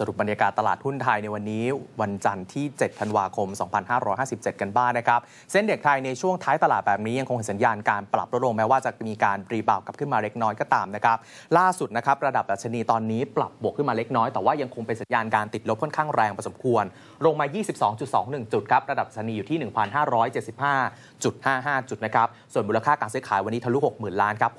สรุปบรรยากาศตลาดหุ้นไทยในวันนี้ วันจันทร์ที่ 7 ธันวาคม 2557 กันบ้างนะครับ เส้นเด็กไทยในช่วงท้ายตลาดแบบนี้ยังคงเห็นสัญญาณการปรับลดลงแม้ว่าจะมีการรีบาวกลับขึ้นมาเล็กน้อยก็ตามนะครับ ล่าสุดนะครับระดับดัชนีตอนนี้ปรับบวกขึ้นมาเล็กน้อยแต่ว่ายังคงเป็นสัญญาณการติดลบค่อนข้างแรงพอสมควร ลงมา 22.21 จุดครับระดับดัชนีอยู่ที่ 1,575.55 จุดนะครับส่วนมูลค่าการซื้อขายวันนี้ทะลุ 60,000 ล้านครับ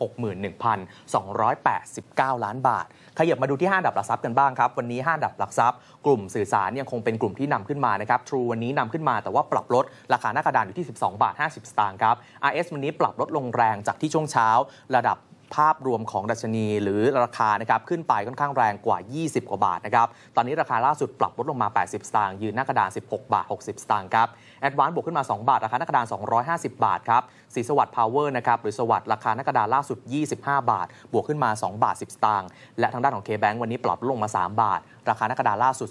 61,289 ล้านบาทขยับมาดูที่5ดับหลักทรัพย์กันบ้างครับวันนี้5ดับหลักทรัพย์ กลุ่มสื่อสารยังคงเป็นกลุ่มที่นำขึ้นมานะครับ True วันนี้นำขึ้นมาแต่ว่าปรับลดราคาหน้ากระดานอยู่ที่ 12 บาท 50 สตางค์ครับ RS วันนี้ปรับลดลงแรงจากที่ช่วงเช้า ระดับภาพรวมของดัชนีหรือราคานะครับขึ้นไปค่อนข้างแรงกว่า 20 กว่าบาทนะครับ ตอนนี้ราคาล่าสุดปรับลดลงมา 80 สตางค์ยืนหน้ากระดาน 16 บาท 60 สตางค์ครับ แอดวาน์บวกขึ้นมา 2 บาท ราคาหน้ากระดาน 250 บาทครับสีสวัสดิ์พาวเวอร์นะครับหรือสวัสดิ์ราคาหน้ากระดานล่าสุด 25 บาท บวกขึ้นมา 2 บาท 10 สตางค์และทางด้านของ K-Bank วันนี้ปรับลดลงมา 3 บาท ราคาหน้ากระดานล่าสุด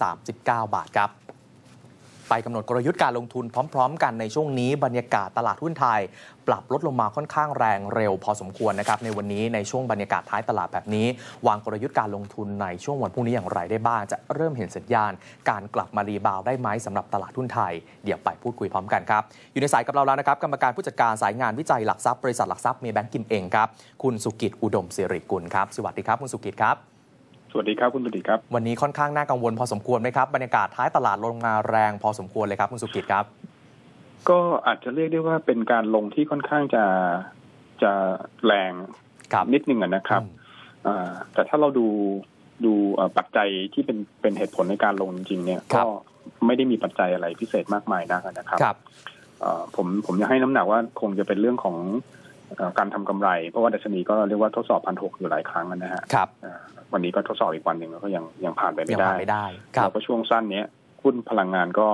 239 บาทครับ ไปกำหนดกลยุทธ์การลงทุนพร้อม ๆ กันในช่วงนี้บรรยากาศตลาดหุ้นไทย ปรับลดลงมาค่อนข้างแรงเร็วพอสมควรนะครับในวันนี้ในช่วงบรรยากาศท้ายตลาดแบบนี้ วางกลยุทธ์การลงทุนในช่วงวันพรุ่งนี้อย่างไรได้บ้าง จะเริ่มเห็นสัญญาณ การกลับมารีบาวได้ไหมสำหรับตลาดหุ้นไทย เดี๋ยวไปพูดคุยพร้อมกันครับอยู่ในสายกับเราแล้วนะครับกรรมการผู้จัดการสายงานวิจัยหลักทรัพย์บริษัทหลักทรัพย์เมย์แบงก์กิมเองครับคุณสุกิจอุดมสิริกุลครับสวัสดีครับคุณสุกิจครับ สวัสดีครับคุณปฏิครับ วันนี้ค่อนข้างน่ากังวลพอสมควรไหมครับ บรรยากาศท้ายตลาดลงมาแรงพอสมควรเลยครับคุณสุกิจครับ ก็อาจจะเรียกได้ว่าเป็นการลงที่ค่อนข้างจะจะแรงครับนิดนึงอะนะครับอืมอ่าแต่ถ้าเราดูดูเอ่อปัจจัยที่เป็นเป็นเหตุผลในการลงจริงๆเนี่ยครัก็บไม่ได้มีปัจจัยอะไรพิเศษมากมายนักนะครับครับเอ่อผมผมอยากให้น้ำหนักว่าคงจะเป็นเรื่องของเอ่อการทำกำไร เพราะว่าดัชนีก็เรียกว่าทดสอบพันหกอยู่หลายครั้งนะฮะครับอ่า วันนี้ก็ทดสอบอีกวันหนึ่งแล้วก็ยังยังผ่านไปยัไม่งได้ผ่านไม่ได้ครัแล้บวก็ช่วงสั้นเนี้ยหุ้นพลังงานก็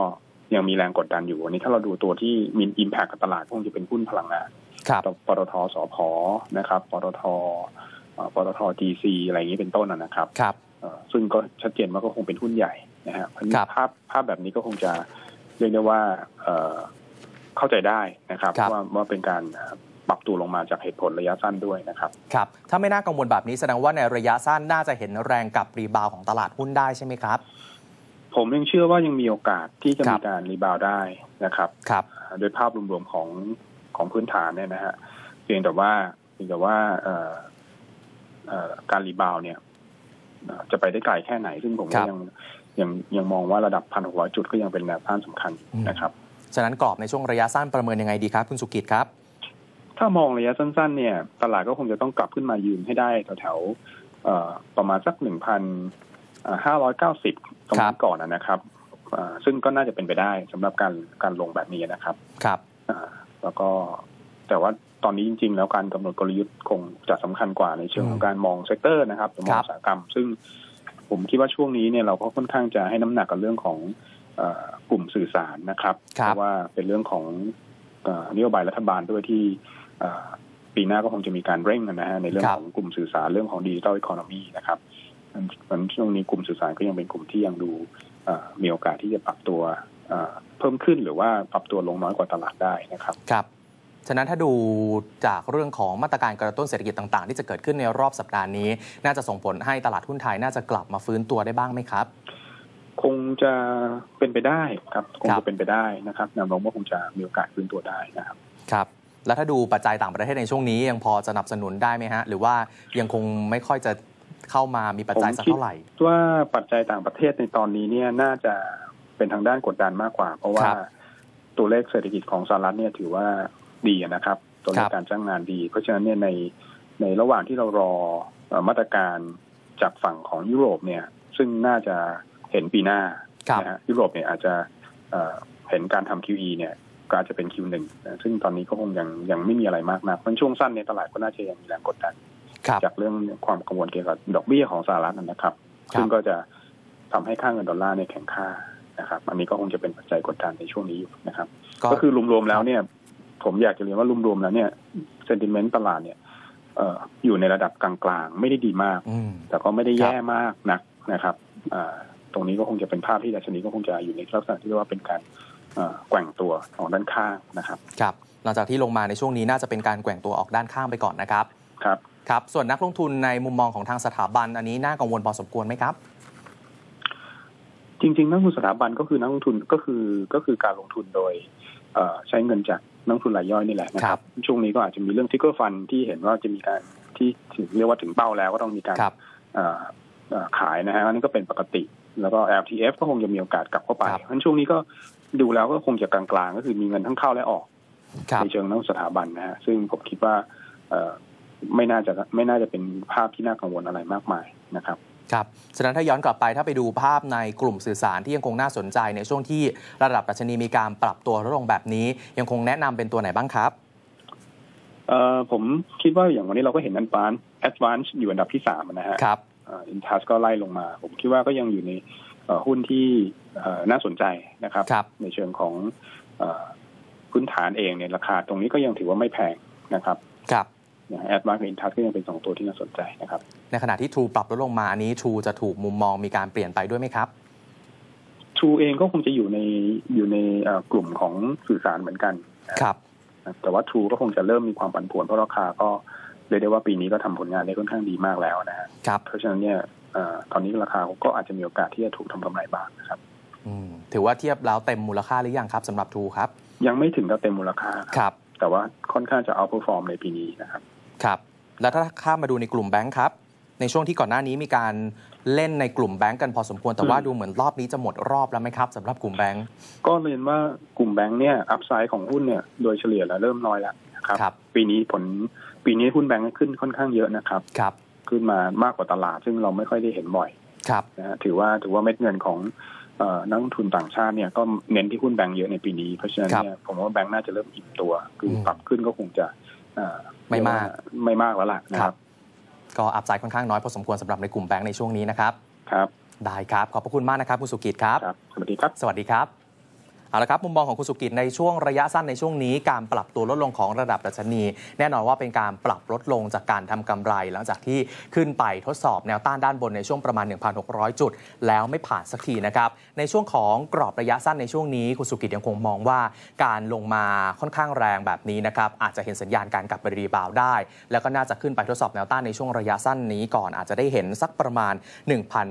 ยังมีแรงกดดันอยู่วันนี้ถ้าเราดูตัวที่มีอิมแพคกับตลาดคงจะเป็นหุ้นพลังงานครับปตทสพนะครับปตทเอ่อปตทจีซีอะไรอย่างนี้เป็นต้นนะนะครับครับเอ่อซึ่งก็ชัดเจนว่าก็คงเป็นหุ้นใหญ่นะฮะเพราะฉะนั้นครับภาพภาพแบบนี้ก็คงจะเรียกได้ว่าเอ่อเข้าใจได้นะครับครับว่าว่าเป็นการ ปรับตัวลงมาจากเหตุผลระยะสั้นด้วยนะครับ ครับ ถ้าไม่น่ากังวลแบบนี้แสดงว่าในระยะสั้นน่าจะเห็นแรงกลับรีบาวด์ของตลาดหุ้นได้ใช่ไหมครับ ผมยังเชื่อว่ายังมีโอกาสที่จะครัมีบการรีบาวด์ได้นะครับ ครับ โดยภาพรวมๆของของพื้นฐานเนี่ยนะฮะเพียงแต่ว่าเพียงแต่ว่าเอ่อเอ่อการรีบาวด์เนี่ยเอ่อจะไปได้ไกลแค่ไหน ซึ่งผมครัก็บยังยังยังมองว่าระดับพันหกร้อยจุดก็ยังเป็นแนวต้านสำคัญอืมนะครับ ฉะนั้นกรอบในช่วงระยะสั้นประเมินยังไงดีครับ คุณสุกิจครับ ถ้ามองระยะสั้น ๆ เนี่ย ตลาดก็คงจะต้องกลับขึ้นมายืนให้ได้แถวๆเอ่อประมาณสักหนึ่งพันห้าร้อยเก้าสิบตรงครันั้บนก่อนนะครับอ่าซึ่งก็น่าจะเป็นไปได้สำหรับการการลงแบบนี้นะครับครับอ่าแล้วก็แต่ว่าตอนนี้จริง ๆ แล้วการกำหนดกลยุทธ์คงจะสำคัญกว่าในเชิงของการมองเซกเตอร์นะครับหรือมองครับอุตสาหกรรม ซึ่งผมคิดว่าช่วงนี้เนี่ยเราก็ค่อนข้างจะให้น้ำหนักกับเรื่องของเอ่อกลุ่มสื่อสารนะครับครับ เพราะว่าเป็นเรื่องของเอ่อนโยบายรัฐบาลด้วยที่เอ่อ ปีหน้าก็คงจะมีการเร่งกันนะฮะในเรื่องครับของกลุ่มสื่อสารเรื่องของดิจิทัลอีโคโนมีนะครับมันช่วงนี้กลุ่มสื่อสารก็ยังเป็นกลุ่มที่ยังดูเอ่อมีโอกาสที่จะปรับตัวเอ่อเพิ่มขึ้นหรือว่าปรับตัวลงน้อยกว่าตลาดได้นะครับครับฉะนั้นถ้าดูจากเรื่องของมาตรการกระตุ้นเศรษฐกิจต่างๆ ที่จะเกิดขึ้นในรอบสัปดาห์นี้ น่าจะส่งผลให้ตลาดหุ้นไทยน่าจะกลับมาฟื้นตัวได้บ้างไหมครับ คงจะเป็นไปได้ครับคงครับจะเป็นไปได้นะครับแนวโน้มว่าคงจะมีโอกาสฟื้นตัวได้นะครับ ครับ แล้วถ้าดูปัจจัยต่างประเทศในช่วงนี้ยังพอจะสนับสนุนได้ไหมฮะ หรือว่ายังคงไม่ค่อยจะเข้ามามีปัจจัยสักเท่าไหร่ว่าปัจจัยต่างประเทศในตอนนี้เนี่ยน่าจะเป็นทางด้านกดดันมากกว่า เพราะว่าครับตัวเลขเศรษฐกิจของสหรัฐเนี่ยถือว่าดีนะครับ ตัวเลครัขบการจ้างงานดี เพราะฉะนั้นเนี่ยในในระหว่างที่เรารอเอ่อมาตรการจากฝั่งของยุโรปเนี่ย ซึ่งน่าจะเห็นปีหน้าครับนะฮะยุโรปเนี่ยอาจจะเอ่อเห็นการทำ QE เนี่ย ก็อาจจะเป็น Q1 นะซึ่งตอนนี้ก็คงยังยังไม่มีอะไรมากนักเพราะฉะนั้นช่วงสั้นในยตลาดก็น่าจะยังมีแรงกดดันครับจากเรื่องความกังวลเกี่ยวกับดอกเบี้ยของสหรัฐนะครับครับซึ่งก็จะทำให้ค่าเงินดอลลาร์เนี่ยแข็งค่านะครับ อันนี้ก็คงจะเป็นปัจจัยกดดันในช่วงนี้อยู่นะครับ ก็คือรวมๆแล้วเนี่ย ผมอยากจะเรียนว่ารวมๆแล้วเนี่ยเซนติเมนต์ตลาดเนี่ยเอ่ออยู่ในระดับกลางๆ ไม่ได้ดีมากอืมแต่ก็ไม่ได้แย่มากนักนะครับอ่าตรงนี้ก็คงจะเป็นภาพที่ดัชนีก็คงจะอยู่ในลักษณะที่เรียกว่าเป็นการเอ่อ แกว่งตัวของด้านข้างนะครับครับหลังจากที่ลงมาในช่วงนี้น่าจะเป็นการแกว่งตัวออกด้านข้างไปก่อนนะครับครับครับ ส่วนนักลงทุนในมุมมองของทางสถาบัน อันนี้น่ากังวลพอสมควรไหมครับ จริง ๆ นักลงทุนสถาบันก็คือนักลงทุนก็คือก็คือการลงทุนโดยเอ่อใช้เงินจากนักลงทุนรายย่อยนี่แหละนะคครัรับบช่วงนี้ก็อาจจะมีเรื่องทิกเกอร์ฟันที่เห็นว่าจะมีการที่ถึงเรียกว่าถึงเป้าแล้วก็ต้องมีการครับเอ่อเอ่อขายนะฮะอันนี้ก็เป็นปกติ แล้วก็ LTF ก็คงจะมีโอกาสกลับเข้าไปครับเพราะฉะนั้นช่วงนี้ก็ ดูแล้วก็คงจะกลางๆ ก็คือมีเงินทั้งเข้าและออกครับในเชิงนักลงทุนสถาบันนะฮะซึ่งผมคิดว่าเอ่อไม่น่าจะไม่น่าจะเป็นภาพที่น่ากังวลอะไรมากมายนะครับครับฉะนั้นถ้าย้อนกลับไปถ้าไปดูภาพในกลุ่มสื่อสารที่ยังคงน่าสนใจในช่วงที่ระดับดัชนีมีการปรับตัวลดลงแบบนี้ ยังคงแนะนำเป็นตัวไหนบ้างครับเอ่อผมคิดว่าอย่างวันนี้เราก็เห็นอันฟานแอดวานซ์อยู่อันดับที่สามนะฮะครับอินทัสก็ไล่ลงมา ผมคิดว่าก็ยังอยู่ในเอ่อ หุ้นที่เอ่อน่าสนใจนะครับครับในเชิงของเอ่อพื้นฐานเองเนี่ยราคาตรงนี้ก็ยังถือว่าไม่แพงนะครับครับแอดวานซ์กับอินทัสก็ยังเป็นสองตัวที่น่าสนใจนะครับ ในขณะที่ True ปรับลดลงมาอันนี้ True จะถูกมุมมองมีการเปลี่ยนไปด้วยไหมครับทูเองก็คงจะอยู่ในอยู่ในเอ่อกลุ่มของสื่อสารเหมือนกันครับนะแต่ว่าทูก็คงจะเริ่มมีความผันผวนเพราะราคาก็เรียกได้ว่าปีนี้ก็ทำผลงานได้ค่อนข้างดีมากแล้วนะฮะครับ เพราะฉะนั้นเนี่ยเอ่อตอนนี้ราคาก็อาจจะมีโอกาสที่จะถูกทำกำไรบ้างนะครับอืมถือว่าเทียบแล้วเต็มมูลค่าหรือยังครับสำหรับ True ครับ ยังไม่ถึงกับเต็มมูลค่าครับครับแต่ว่าค่อนข้างจะเอาเปอร์ฟอร์มในปีนี้นะครับครับ แล้วถ้าข้ามมาดูในกลุ่มแบงค์ครับ ในช่วงที่ก่อนหน้านี้มีการเล่นในกลุ่มแบงค์กันพอสมควรแต่ว่าอืมดูเหมือนรอบนี้จะหมดรอบแล้วไหมครับสำหรับกลุ่มแบงค์ก็เรียนว่ากลุ่มแบงค์เนี่ยอัพไซด์ของหุ้นเนี่ยโดยเฉลี่ยแล้วเริ่มน้อยแล้วนะครับครับปีนี้ผลปีนี้หุ้นแบงค์ขึ้นค่อนข้างเยอะนะครับครับ ขึ้นมามากกว่าตลาด ซึ่งเราไม่ค่อยได้เห็นบ่อยครับนะฮะถือว่าถือว่าเม็ดเงินของเอ่อนักลงทุนต่างชาติเนี่ยก็เน้นที่หุ้นแบงค์เยอะในปีนี้ เพราะฉะนั้นเนี่ยผมว่าแบงค์น่าจะเริ่มอิ่มตัว คืออมปรับขึ้นก็คงจะเอ่อไม่มากไม่มากแล้วล่ะนะคครัรับบก็อัพไซด์ค่อนข้างน้อยพอสมควรสำหรับในกลุ่มแบงค์ในช่วงนี้นะครับครับ ได้ครับ ขอบพระคุณมากนะครับคุณสุกิจครับครับสวัสดีครับ สวัสดีครับ เอาละครับมุมมองของคุณสุกิจในช่วงระยะสั้นในช่วงนี้การปรับตัวลดลงของระดับดัชนี แน่นอนว่าเป็นการปรับลดลงจากการทำกำไร หลังจากที่ขึ้นไปทดสอบแนวต้านด้านบนในช่วงประมาณ 1,600 จุด แล้วไม่ผ่านสักทีนะครับในช่วงของกรอบระยะสั้นในช่วงนี้คุณสุกิจยังคงมองว่าการลงมาค่อนข้างแรงแบบนี้นะครับอาจจะเห็นสัญญาณการกลับไปรีบาวได้ แล้วก็น่าจะขึ้นไปทดสอบแนวต้านในช่วงระยะสั้นนี้ก่อนอาจจะได้เห็นสักประมาณ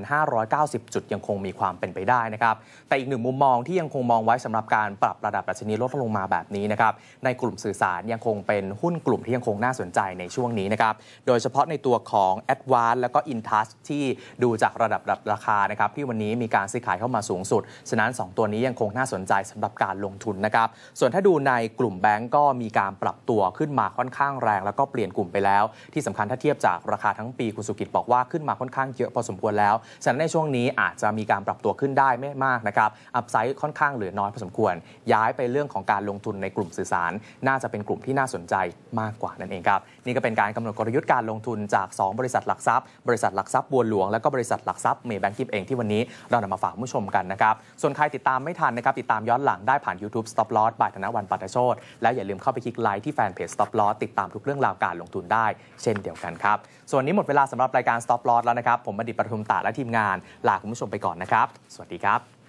1,590 จุดยังคงมีความเป็นไปได้นะครับแต่อีกหนึ่งมุมมองที่ยังคงมองไว้สำหรับการปรับระดับดัชนีลดลงมาแบบนี้นะครับในกลุ่มสื่อสารยังคงเป็นหุ้นกลุ่มที่ยังคงน่าสนใจในช่วงนี้นะครับโดยเฉพาะในตัวของ a d v a n c e แล้วก็ Intouch ที่ดูจากระดับราคานะครับที่วันนี้มีการซื้อขายเข้ามาสูงสุด ฉะนั้น 2 ตัวนี้ยังคงน่าสนใจสำหรับการลงทุนนะครับส่วนถ้าดูในกลุ่มแบงก์ก็มีการปรับตัวขึ้นมาค่อนข้างแรง แล้วก็เปลี่ยนกลุ่มไปแล้ว ที่สำคัญถ้าเทียบจากราคาทั้งปีคุณสุกิจบอกว่าขึ้นมาค่อนข้างเยอะพอสมควรแล้วฉะนั้นในช่วงนี้อาจจะมีการปรับตัวขึ้นได้ไม่มากนะครับอัพไซด์ค่อนข้างเหลือน้อยพอสมควร ย้ายไปเรื่องของการลงทุนในกลุ่มสื่อสาร น่าจะเป็นกลุ่มที่น่าสนใจมากกว่านั่นเองครับ นี่ก็เป็นการกำหนดกลยุทธ์การลงทุนจาก 2 บริษัทหลักทรัพย์ บริษัทหลักทรัพย์บัวหลวงแล้วก็บริษัทหลักทรัพย์เมย์แบงกิฟเองที่วันนี้เรานำมาฝากผู้ชมกันนะครับส่วนใครติดตามไม่ทันนะครับติดตามย้อนหลังได้ผ่าน YouTube Stop Loss บายธนวันปัตโชตและอย่าลืมเข้าไปคลิกไลค์ที่แฟนเพจ Stop Loss ติดตามทุกเรื่องราวการลงทุนได้ เช่นเดียวกันครับส่วนนี้หมดเวลาสำหรับรายการ Stop Loss แล้วนะครับผมบัณฑิตปทุมตาและทีมงานลาคุณผู้ชมไปก่อนนะครับ สวัสดีครับ